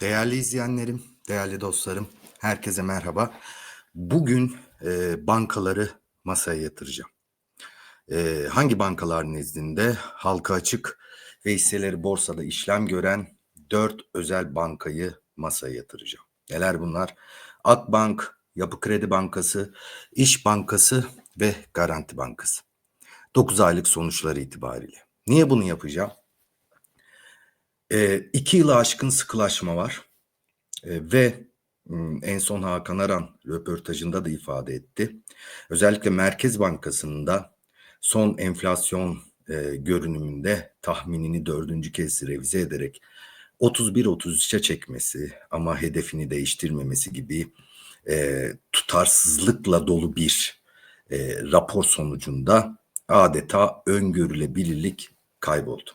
Değerli izleyenlerim, değerli dostlarım, herkese merhaba. Bugün e, bankaları masaya yatıracağım. E, hangi bankalar nezdinde halka açık ve hisseleri borsada işlem gören dört özel bankayı masaya yatıracağım. Neler bunlar? Akbank, Yapı Kredi Bankası, İş Bankası ve Garanti Bankası. 9 aylık sonuçları itibariyle. Niye bunu yapacağım? E, iki yılı aşkın sıkılaşma var e, ve m, en son Hakan Aran röportajında da ifade etti. Özellikle Merkez Bankası'nın da son enflasyon e, görünümünde tahminini dördüncü kez revize ederek 31-33'e çekmesi ama hedefini değiştirmemesi gibi e, tutarsızlıkla dolu bir e, rapor sonucunda adeta öngörülebilirlik kayboldu.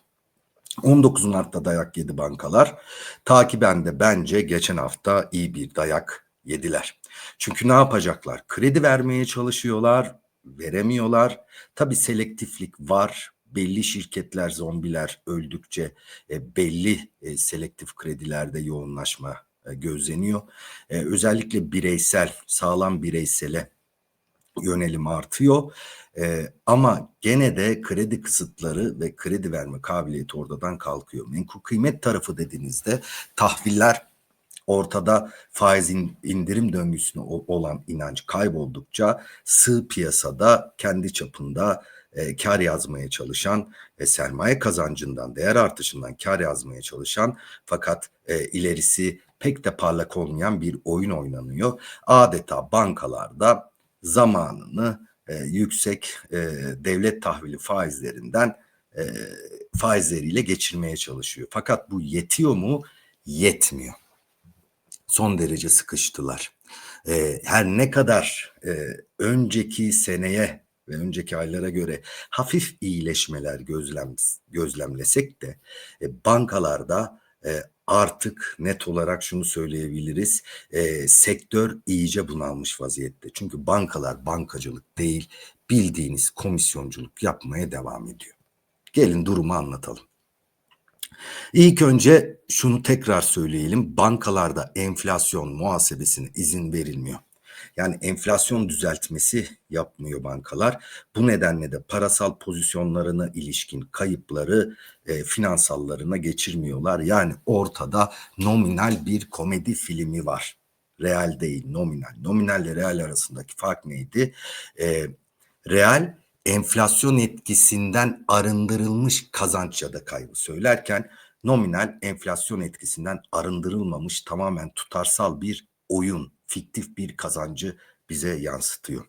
19 Mart'ta dayak yedi bankalar. Takiben de bence geçen hafta iyi bir dayak yediler. Çünkü ne yapacaklar? Kredi vermeye çalışıyorlar, veremiyorlar. Tabii selektiflik var. Belli şirketler, zombiler öldükçe e, belli e, selektif kredilerde yoğunlaşma e, gözleniyor. E, özellikle bireysel, sağlam bireysele yönelim artıyor. Ee, ama gene de kredi kısıtları ve kredi verme kabiliyeti ortadan kalkıyor. Menkul kıymet tarafı dediğinizde tahviller ortada faizin indirim döngüsüne olan inanç kayboldukça sığ piyasada kendi çapında e, kar yazmaya çalışan ve sermaye kazancından, değer artışından kar yazmaya çalışan fakat e, ilerisi pek de parlak olmayan bir oyun oynanıyor. Adeta bankalarda zamanını e, yüksek e, devlet tahvili faizlerinden e, faizleriyle geçirmeye çalışıyor. Fakat bu yetiyor mu? Yetmiyor. Son derece sıkıştılar. E, her ne kadar e, önceki seneye ve önceki aylara göre hafif iyileşmeler gözlem, gözlemlesek de e, bankalarda e, artık net olarak şunu söyleyebiliriz. E, sektör iyice bunalmış vaziyette. Çünkü bankalar bankacılık değil bildiğiniz komisyonculuk yapmaya devam ediyor. Gelin durumu anlatalım. İlk önce şunu tekrar söyleyelim. Bankalarda enflasyon muhasebesine izin verilmiyor. Yani enflasyon düzeltmesi yapmıyor bankalar. Bu nedenle de parasal pozisyonlarına ilişkin kayıpları e, finansallarına geçirmiyorlar. Yani ortada nominal bir komedi filmi var. Real değil, nominal. Nominal ile real arasındaki fark neydi? E, real enflasyon etkisinden arındırılmış kazanç ya da kaybı söylerken nominal enflasyon etkisinden arındırılmamış tamamen tutarsal bir oyun fiktif bir kazancı bize yansıtıyor.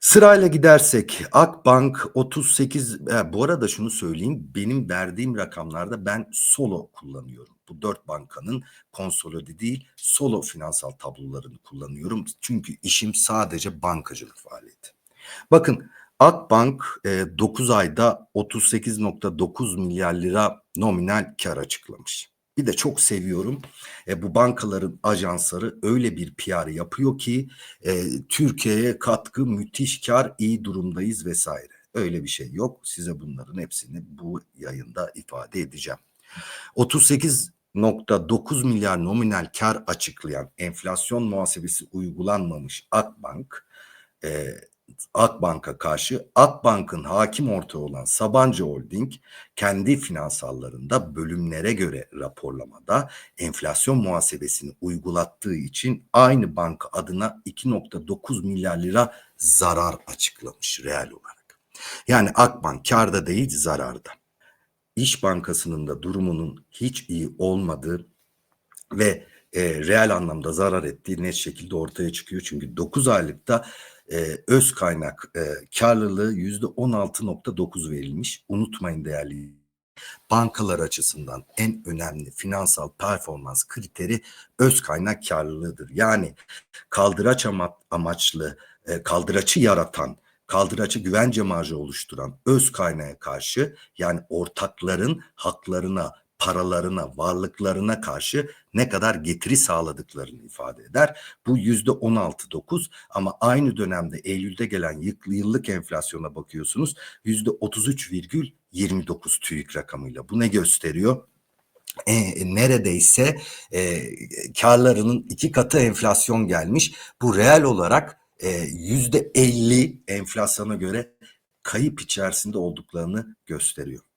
Sırayla gidersek Akbank 38 e, bu arada şunu söyleyeyim benim verdiğim rakamlarda ben solo kullanıyorum. Bu dört bankanın konsolide değil solo finansal tablolarını kullanıyorum. Çünkü işim sadece bankacılık faaliyeti. Bakın Akbank e, 9 ayda 38.9 milyar lira nominal kar açıklamış. Bir de çok seviyorum. E, bu bankaların ajansları öyle bir PR yapıyor ki e, Türkiye'ye katkı, müthiş kar, iyi durumdayız vesaire. Öyle bir şey yok. Size bunların hepsini bu yayında ifade edeceğim. 38.9 milyar nominal kar açıklayan enflasyon muhasebesi uygulanmamış Akbank e, Akbank'a karşı Akbank'ın hakim ortağı olan Sabancı Holding kendi finansallarında bölümlere göre raporlamada enflasyon muhasebesini uygulattığı için aynı banka adına 2.9 milyar lira zarar açıklamış reel olarak. Yani Akbank karda değil zararda. İş Bankası'nın da durumunun hiç iyi olmadığı ve e, reel anlamda zarar ettiği net şekilde ortaya çıkıyor. Çünkü 9 aylıkta e, öz kaynak e, karlılığı yüzde 16.9 verilmiş. Unutmayın değerli bankalar açısından en önemli finansal performans kriteri öz kaynak karlılığıdır. Yani kaldıraç amaçlı, e, kaldıraçı yaratan, kaldıraçı güvence marjı oluşturan öz kaynağa karşı yani ortakların haklarına, paralarına, varlıklarına karşı ne kadar getiri sağladıklarını ifade eder. Bu yüzde 16.9 ama aynı dönemde Eylül'de gelen yıllık enflasyona bakıyorsunuz yüzde 33,29 TÜİK rakamıyla. Bu ne gösteriyor? e, neredeyse e, karlarının iki katı enflasyon gelmiş. Bu reel olarak e, yüzde 50 enflasyona göre kayıp içerisinde olduklarını gösteriyor.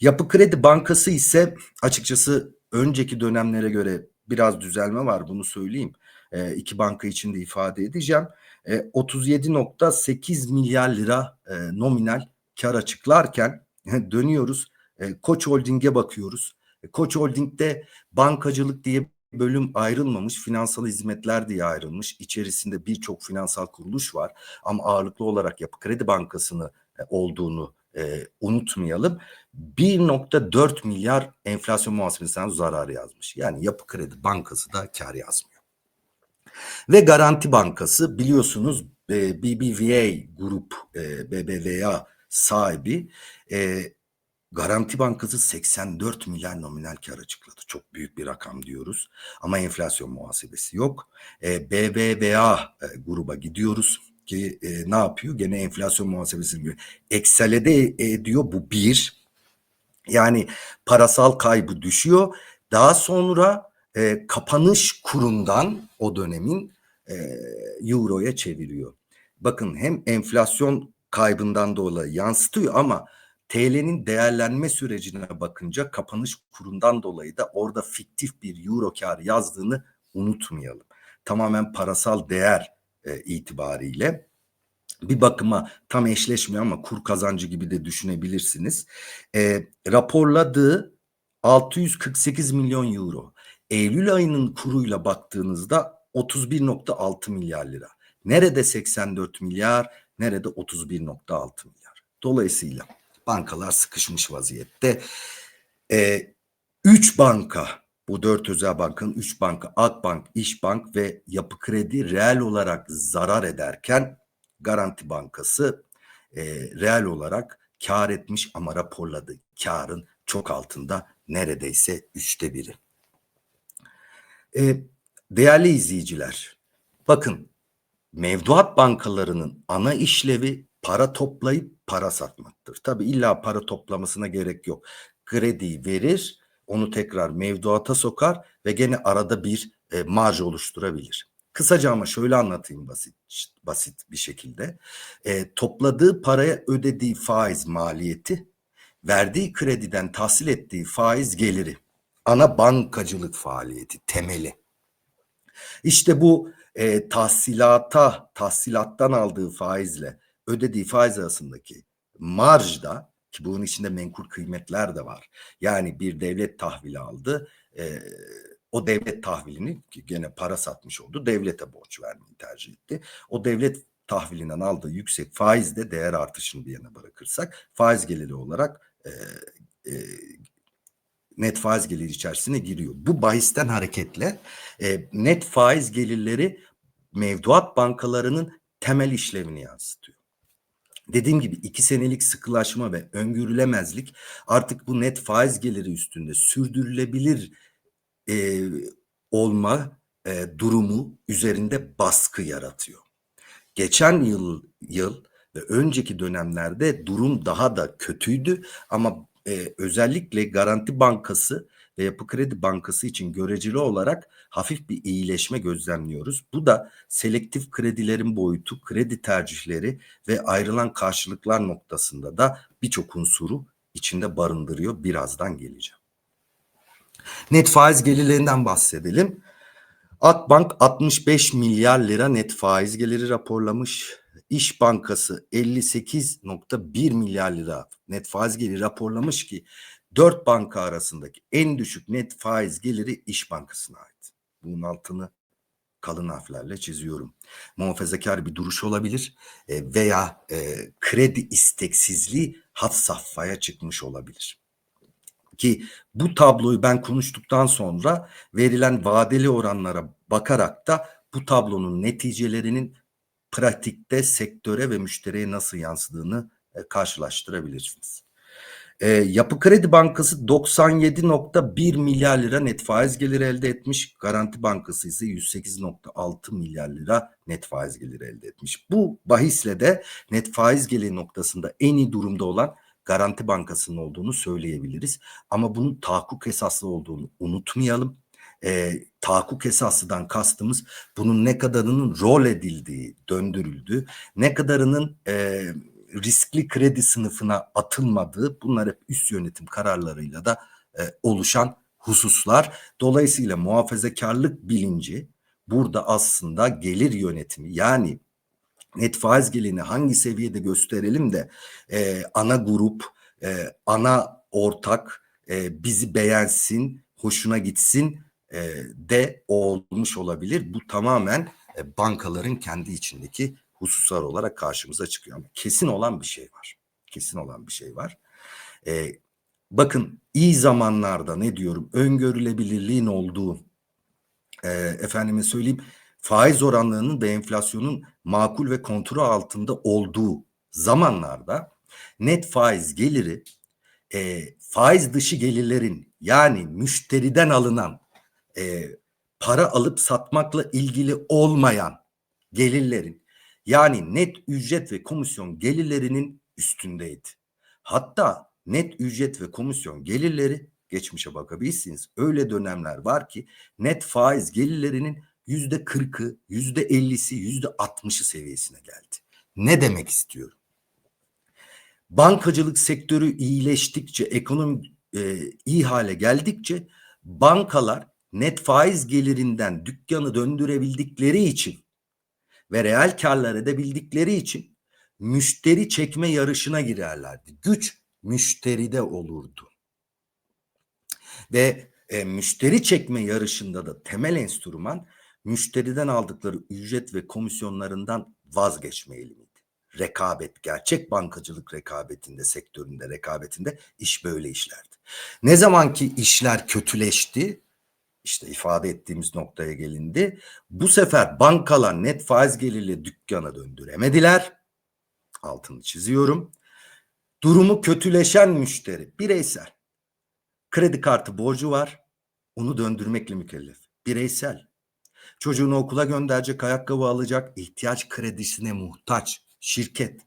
Yapı Kredi Bankası ise açıkçası önceki dönemlere göre biraz düzelme var bunu söyleyeyim. E, iki banka için de ifade edeceğim. E, 37.8 milyar lira e, nominal kar açıklarken dönüyoruz. E, Koç Holding'e bakıyoruz. E, Koç Holding'de bankacılık diye bölüm ayrılmamış, finansal hizmetler diye ayrılmış. İçerisinde birçok finansal kuruluş var ama ağırlıklı olarak Yapı Kredi Bankası'nı e, olduğunu e, unutmayalım. 1.4 milyar enflasyon muhasebesinden zarar yazmış. Yani Yapı Kredi Bankası da kar yazmıyor. Ve Garanti Bankası biliyorsunuz e, BBVA grup e, BBVA sahibi e, Garanti Bankası 84 milyar nominal kar açıkladı. Çok büyük bir rakam diyoruz. Ama enflasyon muhasebesi yok. E, BBVA e, gruba gidiyoruz ki e, ne yapıyor? Gene enflasyon muhasebesini görüyor. Eksele de ediyor bu bir. Yani parasal kaybı düşüyor. Daha sonra e, kapanış kurundan o dönemin e, euroya çeviriyor. Bakın hem enflasyon kaybından dolayı yansıtıyor ama TL'nin değerlenme sürecine bakınca kapanış kurundan dolayı da orada fiktif bir euro kar yazdığını unutmayalım. Tamamen parasal değer e, itibariyle bir bakıma tam eşleşmiyor ama kur kazancı gibi de düşünebilirsiniz. E, raporladığı 648 milyon euro. Eylül ayının kuruyla baktığınızda 31.6 milyar lira. Nerede 84 milyar, nerede 31.6 milyar. Dolayısıyla bankalar sıkışmış vaziyette. E, banka, bu dört özel bankanın üç banka, Akbank, İşbank ve Yapı Kredi reel olarak zarar ederken Garanti Bankası e, reel olarak kar etmiş ama raporladığı karın çok altında neredeyse üçte biri. E, değerli izleyiciler, bakın mevduat bankalarının ana işlevi para toplayıp para satmaktır. Tabi illa para toplamasına gerek yok. Krediyi verir, onu tekrar mevduata sokar ve gene arada bir e, marj oluşturabilir. Kısaca ama şöyle anlatayım basit basit bir şekilde. E, topladığı paraya ödediği faiz maliyeti, verdiği krediden tahsil ettiği faiz geliri. Ana bankacılık faaliyeti temeli. İşte bu e, tahsilata, tahsilattan aldığı faizle ödediği faiz arasındaki marjda ki bunun içinde menkul kıymetler de var. Yani bir devlet tahvili aldı. E, o devlet tahvilini ki gene para satmış oldu. Devlete borç vermeyi tercih etti. O devlet tahvilinden aldığı yüksek faiz de değer artışını bir yana bırakırsak faiz geliri olarak e, e, net faiz geliri içerisine giriyor. Bu bahisten hareketle e, net faiz gelirleri mevduat bankalarının temel işlevini yansıtıyor. Dediğim gibi iki senelik sıkılaşma ve öngörülemezlik artık bu net faiz geliri üstünde sürdürülebilir e, olma e, durumu üzerinde baskı yaratıyor. Geçen yıl yıl ve önceki dönemlerde durum daha da kötüydü ama e, özellikle Garanti Bankası ve Yapı Kredi Bankası için göreceli olarak hafif bir iyileşme gözlemliyoruz. Bu da selektif kredilerin boyutu, kredi tercihleri ve ayrılan karşılıklar noktasında da birçok unsuru içinde barındırıyor. Birazdan geleceğim. Net faiz gelirlerinden bahsedelim. Akbank 65 milyar lira net faiz geliri raporlamış. İş Bankası 58.1 milyar lira net faiz geliri raporlamış ki dört banka arasındaki en düşük net faiz geliri İş Bankası'na ait. Bunun altını kalın harflerle çiziyorum. Muhafazakar bir duruş olabilir e, veya e, kredi isteksizliği hat safhaya çıkmış olabilir. Ki bu tabloyu ben konuştuktan sonra verilen vadeli oranlara bakarak da bu tablonun neticelerinin pratikte sektöre ve müşteriye nasıl yansıdığını e, karşılaştırabilirsiniz. E, Yapı Kredi Bankası 97.1 milyar lira net faiz geliri elde etmiş. Garanti Bankası ise 108.6 milyar lira net faiz geliri elde etmiş. Bu bahisle de net faiz geliri noktasında en iyi durumda olan Garanti Bankası'nın olduğunu söyleyebiliriz. Ama bunun tahakkuk esaslı olduğunu unutmayalım. E, tahakkuk esaslıdan kastımız bunun ne kadarının rol edildiği, döndürüldüğü, ne kadarının e, riskli kredi sınıfına atılmadığı bunlar hep üst yönetim kararlarıyla da e, oluşan hususlar. Dolayısıyla muhafazakarlık bilinci burada aslında gelir yönetimi yani net faiz gelini hangi seviyede gösterelim de e, ana grup, e, ana ortak e, bizi beğensin, hoşuna gitsin e, de olmuş olabilir. Bu tamamen e, bankaların kendi içindeki hususlar olarak karşımıza çıkıyor. Ama kesin olan bir şey var. Kesin olan bir şey var. E, bakın iyi zamanlarda ne diyorum öngörülebilirliğin olduğu e, efendime söyleyeyim faiz oranlarının ve enflasyonun makul ve kontrol altında olduğu zamanlarda net faiz geliri e, faiz dışı gelirlerin yani müşteriden alınan e, para alıp satmakla ilgili olmayan gelirlerin yani net ücret ve komisyon gelirlerinin üstündeydi. Hatta net ücret ve komisyon gelirleri geçmişe bakabilirsiniz. Öyle dönemler var ki net faiz gelirlerinin yüzde kırkı, yüzde ellisi, yüzde altmışı seviyesine geldi. Ne demek istiyorum? Bankacılık sektörü iyileştikçe, ekonomi e, iyi hale geldikçe bankalar net faiz gelirinden dükkanı döndürebildikleri için ve reel karlar edebildikleri için müşteri çekme yarışına girerlerdi. Güç müşteride olurdu. Ve e, müşteri çekme yarışında da temel enstrüman müşteriden aldıkları ücret ve komisyonlarından vazgeçme eğilimiydi. Rekabet, gerçek bankacılık rekabetinde, sektöründe, rekabetinde iş böyle işlerdi. Ne zaman ki işler kötüleşti, işte ifade ettiğimiz noktaya gelindi. Bu sefer bankalar net faiz gelirli dükkana döndüremediler. Altını çiziyorum. Durumu kötüleşen müşteri bireysel. Kredi kartı borcu var. Onu döndürmekle mükellef. Bireysel. Çocuğunu okula gönderecek, ayakkabı alacak, ihtiyaç kredisine muhtaç. Şirket.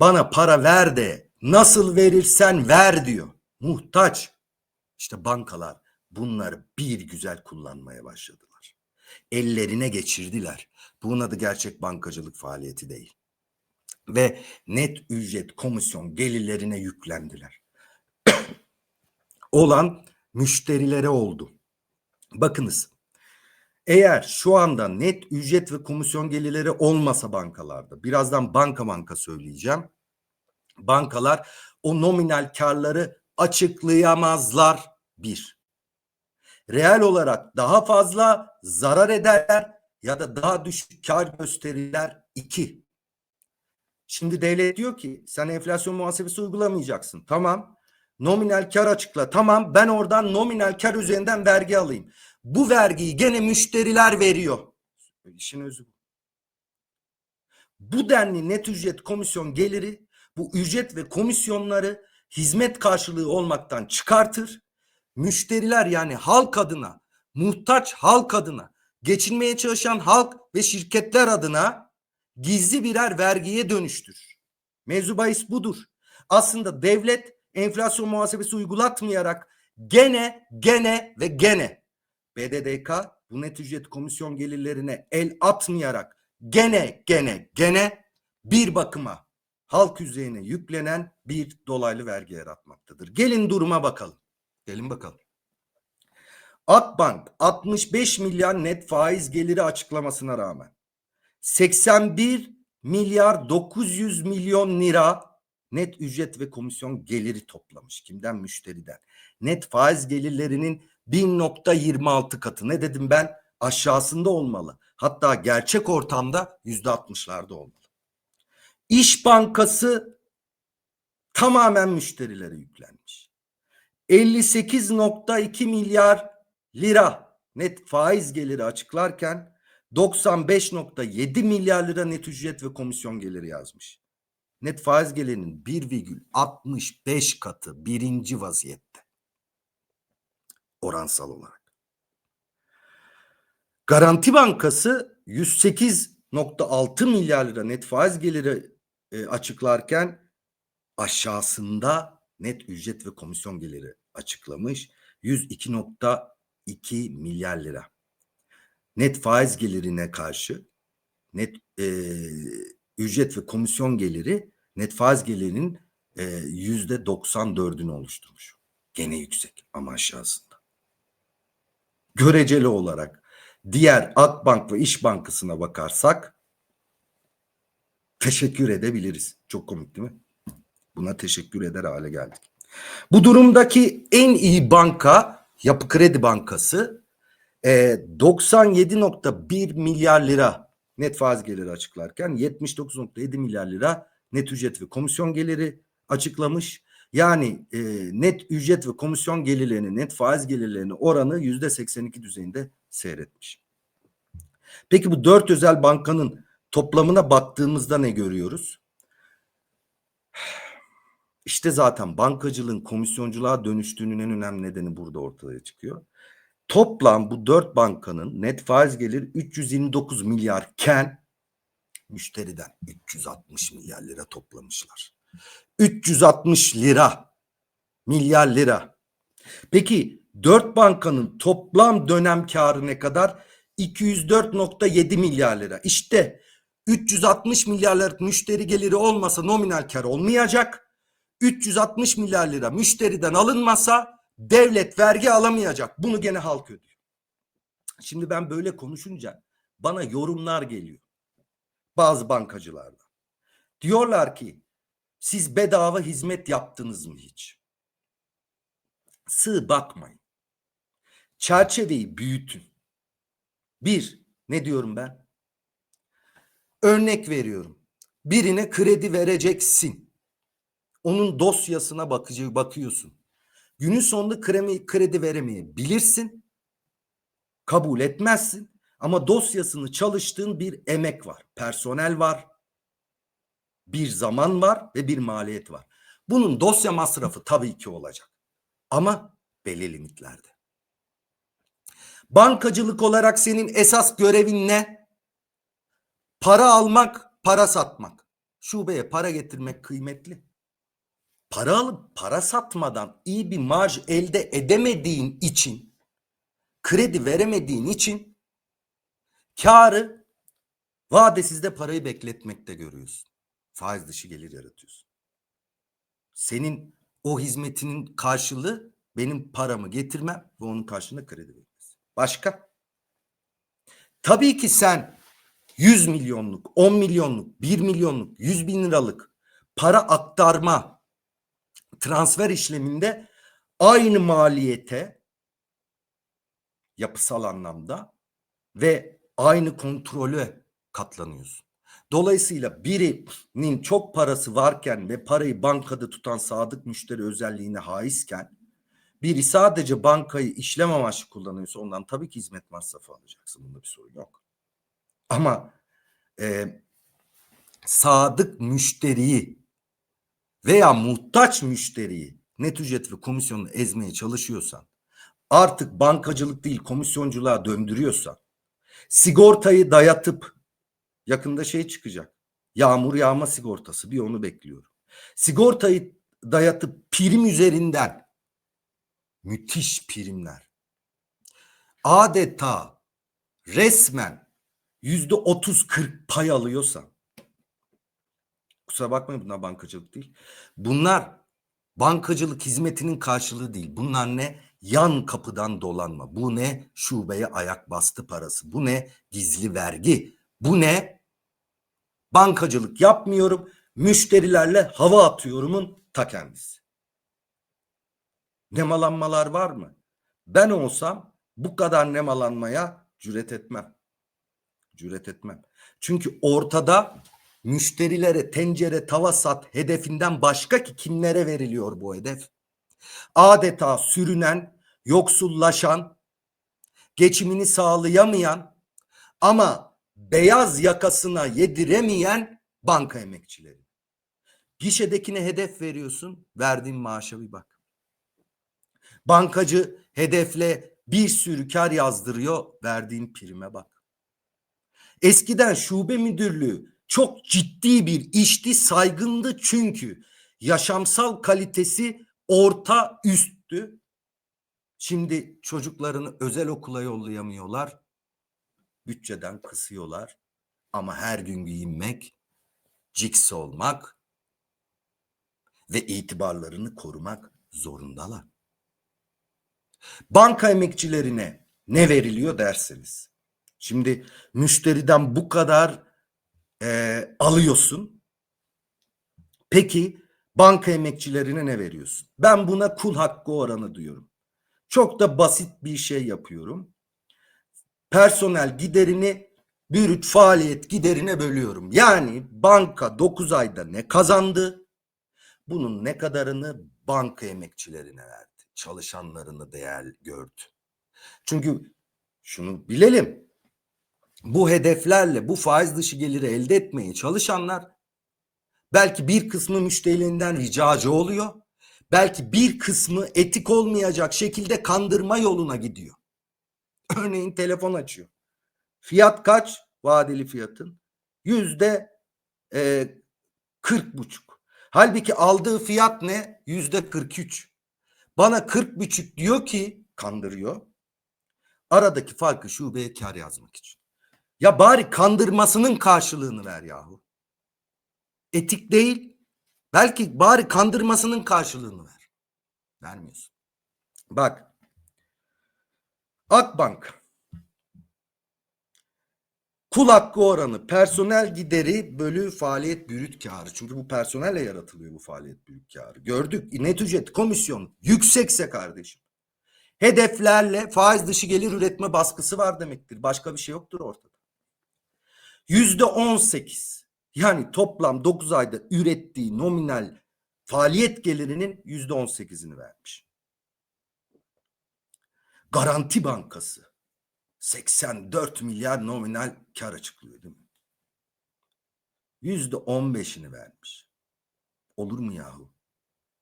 Bana para ver de nasıl verirsen ver diyor. Muhtaç. İşte bankalar bunları bir güzel kullanmaya başladılar. Ellerine geçirdiler. Bunun adı gerçek bankacılık faaliyeti değil. Ve net ücret komisyon gelirlerine yüklendiler. Olan müşterilere oldu. Bakınız eğer şu anda net ücret ve komisyon gelirleri olmasa bankalarda birazdan banka banka söyleyeceğim. Bankalar o nominal karları açıklayamazlar bir reel olarak daha fazla zarar ederler ya da daha düşük kar gösterirler. iki. Şimdi devlet diyor ki sen enflasyon muhasebesi uygulamayacaksın. Tamam. Nominal kar açıkla. Tamam ben oradan nominal kar üzerinden vergi alayım. Bu vergiyi gene müşteriler veriyor. İşin özü bu. Bu denli net ücret komisyon geliri bu ücret ve komisyonları hizmet karşılığı olmaktan çıkartır müşteriler yani halk adına, muhtaç halk adına, geçinmeye çalışan halk ve şirketler adına gizli birer vergiye dönüştür. Mevzu bahis budur. Aslında devlet enflasyon muhasebesi uygulatmayarak gene gene ve gene BDDK bu net ücret komisyon gelirlerine el atmayarak gene gene gene bir bakıma halk üzerine yüklenen bir dolaylı vergi yaratmaktadır. Gelin duruma bakalım. Gelin bakalım. Akbank 65 milyar net faiz geliri açıklamasına rağmen 81 milyar 900 milyon lira net ücret ve komisyon geliri toplamış. Kimden? Müşteriden. Net faiz gelirlerinin 1.26 katı. Ne dedim ben? Aşağısında olmalı. Hatta gerçek ortamda %60'larda olmalı. İş Bankası tamamen müşterilere yüklenmiş. 58.2 milyar lira net faiz geliri açıklarken 95.7 milyar lira net ücret ve komisyon geliri yazmış. Net faiz gelirinin 1,65 katı birinci vaziyette. Oransal olarak. Garanti Bankası 108.6 milyar lira net faiz geliri e, açıklarken aşağısında net ücret ve komisyon geliri açıklamış. 102.2 milyar lira. Net faiz gelirine karşı net e, ücret ve komisyon geliri net faiz gelirinin e, yüzde 94'ünü oluşturmuş. Gene yüksek ama aşağısında. Göreceli olarak diğer Akbank ve İş Bankası'na bakarsak teşekkür edebiliriz. Çok komik değil mi? Buna teşekkür eder hale geldik. Bu durumdaki en iyi banka Yapı Kredi Bankası e, 97.1 milyar lira net faiz geliri açıklarken 79.7 milyar lira net ücret ve komisyon geliri açıklamış. Yani e, net ücret ve komisyon gelirlerini, net faiz gelirlerini oranı yüzde 82 düzeyinde seyretmiş. Peki bu dört özel bankanın toplamına baktığımızda ne görüyoruz? İşte zaten bankacılığın komisyonculuğa dönüştüğünün en önemli nedeni burada ortaya çıkıyor. Toplam bu dört bankanın net faiz gelir 329 milyarken müşteriden 360 milyar lira toplamışlar. 360 lira milyar lira. Peki dört bankanın toplam dönem karı ne kadar? 204.7 milyar lira. İşte 360 milyar lira müşteri geliri olmasa nominal kar olmayacak. 360 milyar lira müşteriden alınmasa devlet vergi alamayacak. Bunu gene halk ödüyor. Şimdi ben böyle konuşunca bana yorumlar geliyor. Bazı bankacılardan. Diyorlar ki siz bedava hizmet yaptınız mı hiç? Sığ bakmayın. Çerçeveyi büyütün. Bir, ne diyorum ben? Örnek veriyorum. Birine kredi vereceksin. Onun dosyasına bakıcı bakıyorsun. Günün sonunda kremi, kredi veremeyebilirsin. Kabul etmezsin. Ama dosyasını çalıştığın bir emek var. Personel var. Bir zaman var ve bir maliyet var. Bunun dosya masrafı tabii ki olacak. Ama belli limitlerde. Bankacılık olarak senin esas görevin ne? Para almak, para satmak. Şubeye para getirmek kıymetli. Para alıp para satmadan iyi bir marj elde edemediğin için, kredi veremediğin için karı vadesizde parayı bekletmekte görüyorsun. Faiz dışı gelir yaratıyorsun. Senin o hizmetinin karşılığı benim paramı getirmem ve onun karşılığında kredi vermesi. Başka? Tabii ki sen 100 milyonluk, 10 milyonluk, 1 milyonluk, 100 bin liralık para aktarma transfer işleminde aynı maliyete yapısal anlamda ve aynı kontrolü katlanıyorsun. Dolayısıyla birinin çok parası varken ve parayı bankada tutan sadık müşteri özelliğine haizken biri sadece bankayı işlem amaçlı kullanıyorsa ondan tabii ki hizmet masrafı alacaksın. Bunda bir sorun yok. Ama e, sadık müşteriyi veya muhtaç müşteriyi net ücret ve komisyonunu ezmeye çalışıyorsan artık bankacılık değil komisyonculuğa döndürüyorsan sigortayı dayatıp yakında şey çıkacak. Yağmur yağma sigortası bir onu bekliyorum. Sigortayı dayatıp prim üzerinden müthiş primler. Adeta resmen yüzde otuz kırk pay alıyorsan kusura bakmayın bunlar bankacılık değil. Bunlar bankacılık hizmetinin karşılığı değil. Bunlar ne? Yan kapıdan dolanma. Bu ne? Şubeye ayak bastı parası. Bu ne? Gizli vergi. Bu ne? Bankacılık yapmıyorum. Müşterilerle hava atıyorumun ta kendisi. Nemalanmalar var mı? Ben olsam bu kadar nemalanmaya cüret etmem. Cüret etmem. Çünkü ortada müşterilere tencere tava sat hedefinden başka ki kimlere veriliyor bu hedef? Adeta sürünen, yoksullaşan, geçimini sağlayamayan ama beyaz yakasına yediremeyen banka emekçileri. Gişedekine hedef veriyorsun, verdiğin maaşa bir bak. Bankacı hedefle bir sürü kar yazdırıyor, verdiğin prime bak. Eskiden şube müdürlüğü çok ciddi bir işti, saygındı çünkü Yaşamsal kalitesi orta üsttü. Şimdi çocuklarını özel okula yollayamıyorlar. Bütçeden kısıyorlar. Ama her gün giyinmek, ciks olmak ve itibarlarını korumak zorundalar. Banka emekçilerine ne veriliyor derseniz. Şimdi müşteriden bu kadar e, alıyorsun. Peki banka emekçilerine ne veriyorsun? Ben buna kul hakkı oranı diyorum. Çok da basit bir şey yapıyorum. Personel giderini bürüt faaliyet giderine bölüyorum. Yani banka 9 ayda ne kazandı? Bunun ne kadarını banka emekçilerine verdi. Çalışanlarını değer gördü. Çünkü şunu bilelim. Bu hedeflerle bu faiz dışı geliri elde etmeye çalışanlar belki bir kısmı müşterilerinden ricacı oluyor. Belki bir kısmı etik olmayacak şekilde kandırma yoluna gidiyor. Örneğin telefon açıyor. Fiyat kaç? Vadeli fiyatın. Yüzde e, kırk buçuk. Halbuki aldığı fiyat ne? Yüzde kırk üç. Bana kırk buçuk diyor ki kandırıyor. Aradaki farkı şubeye kar yazmak için. Ya bari kandırmasının karşılığını ver yahu. Etik değil. Belki bari kandırmasının karşılığını ver. Vermiyorsun. Bak. Akbank. Kul hakkı oranı personel gideri bölü faaliyet brüt karı. Çünkü bu personelle yaratılıyor bu faaliyet brüt karı. Gördük net ücret komisyon yüksekse kardeşim. Hedeflerle faiz dışı gelir üretme baskısı var demektir. Başka bir şey yoktur ortada. Yüzde on sekiz. Yani toplam 9 ayda ürettiği nominal faaliyet gelirinin yüzde on sekizini vermiş. Garanti Bankası 84 milyar nominal kar açıklıyor değil mi? Yüzde on beşini vermiş. Olur mu yahu?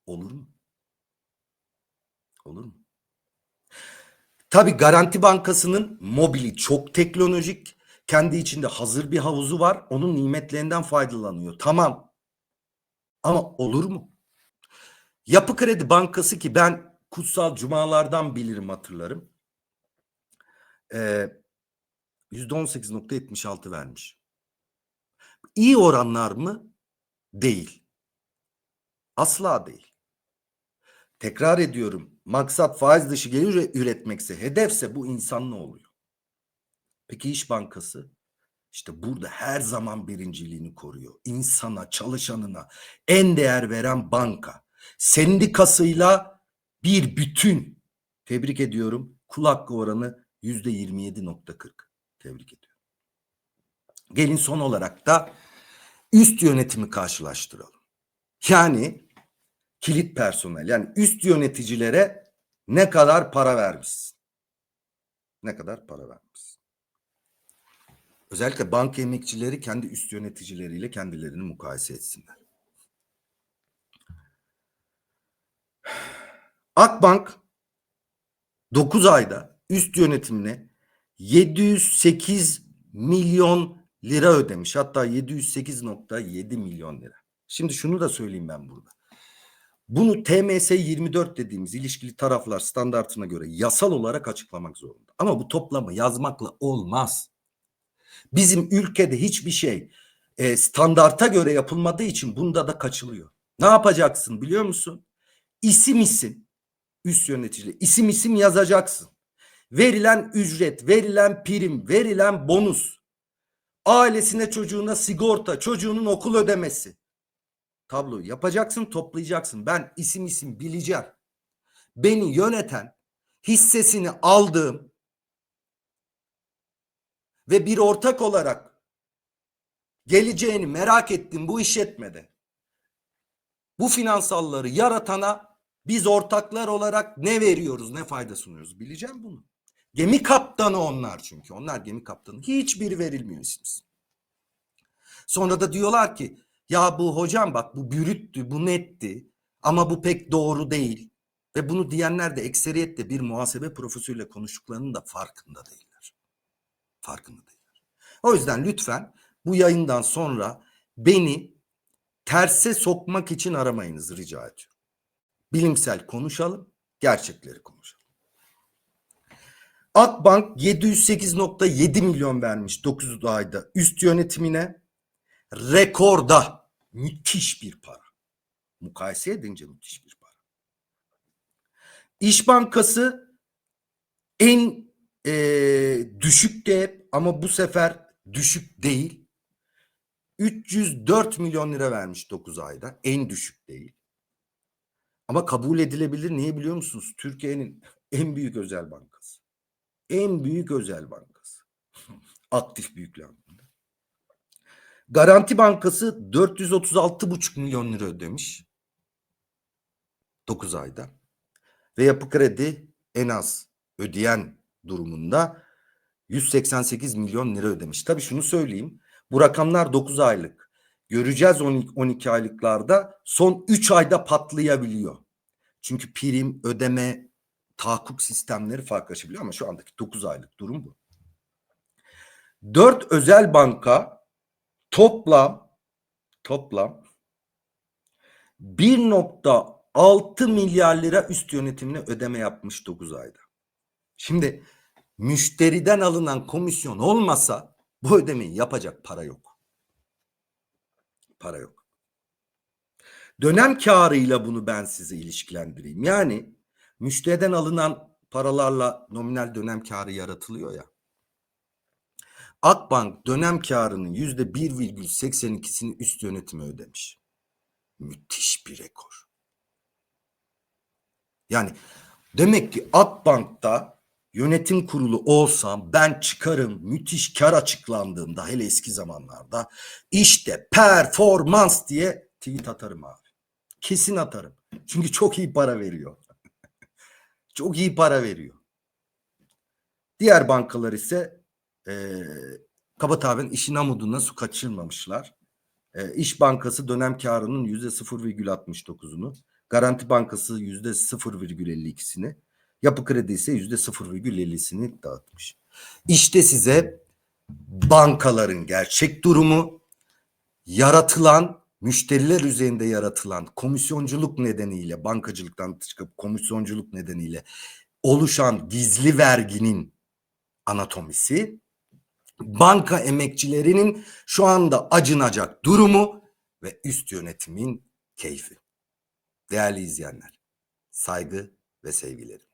Olur mu? Olur mu? Tabi Garanti Bankası'nın mobili çok teknolojik. Kendi içinde hazır bir havuzu var. Onun nimetlerinden faydalanıyor. Tamam. Ama olur mu? Yapı Kredi Bankası ki ben kutsal cumalardan bilirim hatırlarım. Ee, %18.76 vermiş. İyi oranlar mı? Değil. Asla değil. Tekrar ediyorum. Maksat faiz dışı gelir üretmekse, hedefse bu insan ne oluyor? Peki İş Bankası? İşte burada her zaman birinciliğini koruyor. İnsana, çalışanına en değer veren banka. Sendikasıyla bir bütün. Tebrik ediyorum. Kul hakkı oranı yüzde 27.40. Tebrik ediyorum. Gelin son olarak da üst yönetimi karşılaştıralım. Yani kilit personel yani üst yöneticilere ne kadar para vermişsin? Ne kadar para vermişsin? Özellikle banka emekçileri kendi üst yöneticileriyle kendilerini mukayese etsinler. Akbank 9 ayda üst yönetimine 708 milyon lira ödemiş. Hatta 708.7 milyon lira. Şimdi şunu da söyleyeyim ben burada. Bunu TMS 24 dediğimiz ilişkili taraflar standartına göre yasal olarak açıklamak zorunda. Ama bu toplamı yazmakla olmaz. Bizim ülkede hiçbir şey e, standarta göre yapılmadığı için bunda da kaçılıyor. Ne yapacaksın biliyor musun? İsim isim üst yönetici isim isim yazacaksın. Verilen ücret, verilen prim, verilen bonus, ailesine çocuğuna sigorta, çocuğunun okul ödemesi. Tabloyu yapacaksın, toplayacaksın. Ben isim isim bileceğim. Beni yöneten, hissesini aldığım ve bir ortak olarak geleceğini merak ettim bu işletmede. Bu finansalları yaratana biz ortaklar olarak ne veriyoruz, ne fayda sunuyoruz bileceğim bunu. Gemi kaptanı onlar çünkü. Onlar gemi kaptanı. Hiçbiri verilmiyor isimsiz. Sonra da diyorlar ki ya bu hocam bak bu bürüttü, bu netti ama bu pek doğru değil. Ve bunu diyenler de ekseriyetle bir muhasebe profesörüyle konuştuklarının da farkında değiller. Farkında değiller. O yüzden lütfen bu yayından sonra beni terse sokmak için aramayınız rica ediyorum. Bilimsel konuşalım, gerçekleri konuşalım. Akbank 708.7 milyon vermiş 9 ayda üst yönetimine. Rekorda müthiş bir para. Mukayese edince müthiş bir para. İş Bankası en eee düşük de hep ama bu sefer düşük değil. 304 milyon lira vermiş 9 ayda. En düşük değil. Ama kabul edilebilir. Niye biliyor musunuz? Türkiye'nin en büyük özel bankası. En büyük özel bankası. Aktif büyüklenmede. Garanti Bankası 436,5 milyon lira ödemiş. 9 ayda. Ve Yapı Kredi en az ödeyen durumunda 188 milyon lira ödemiş. Tabii şunu söyleyeyim. Bu rakamlar 9 aylık. Göreceğiz 12, 12 aylıklarda son 3 ayda patlayabiliyor. Çünkü prim, ödeme, tahakkuk sistemleri farklılaşabiliyor ama şu andaki 9 aylık durum bu. 4 özel banka toplam toplam 1.6 milyar lira üst yönetimine ödeme yapmış 9 ayda. Şimdi müşteriden alınan komisyon olmasa bu ödemeyi yapacak para yok. Para yok. Dönem karıyla bunu ben size ilişkilendireyim. Yani müşteriden alınan paralarla nominal dönem karı yaratılıyor ya. Akbank dönem karının yüzde 1,82'sini üst yönetime ödemiş. Müthiş bir rekor. Yani demek ki Akbank'ta yönetim kurulu olsam ben çıkarım müthiş kar açıklandığında hele eski zamanlarda işte performans diye tweet atarım abi. Kesin atarım. Çünkü çok iyi para veriyor. çok iyi para veriyor. Diğer bankalar ise e, kaba tabirle işin amuduna su kaçırmamışlar. E, İş Bankası dönem karının yüzde 0,69'unu, Garanti Bankası yüzde 0,52'sini, Yapı Kredi ise yüzde 0,50'sini dağıtmış. İşte size bankaların gerçek durumu, yaratılan müşteriler üzerinde yaratılan komisyonculuk nedeniyle bankacılıktan çıkıp komisyonculuk nedeniyle oluşan gizli verginin anatomisi, banka emekçilerinin şu anda acınacak durumu ve üst yönetimin keyfi. Değerli izleyenler, saygı ve sevgilerim.